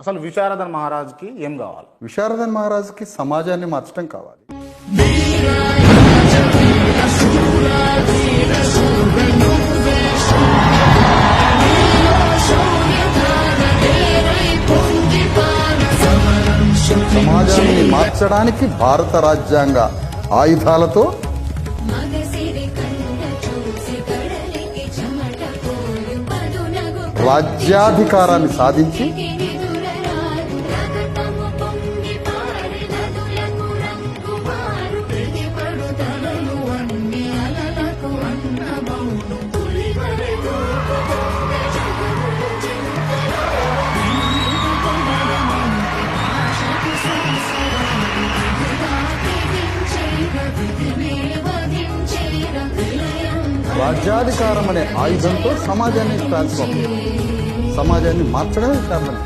అసలు విశారదన్ మహారాజ్కి ఏం కావాలి? విశారదన్ మహారాజ్కి సమాజాన్ని మార్చడం కావాలి. సమాజాన్ని మార్చడానికి భారత రాజ్యాంగ ఆయుధాలతో రాజ్యాధికారాన్ని సాధించి రాజ్యాధికారం అనే ఆయుధంతో సమాజాన్ని ట్రాన్స్ఫార్మ్ సమాజాన్ని మార్చడమే కారణం.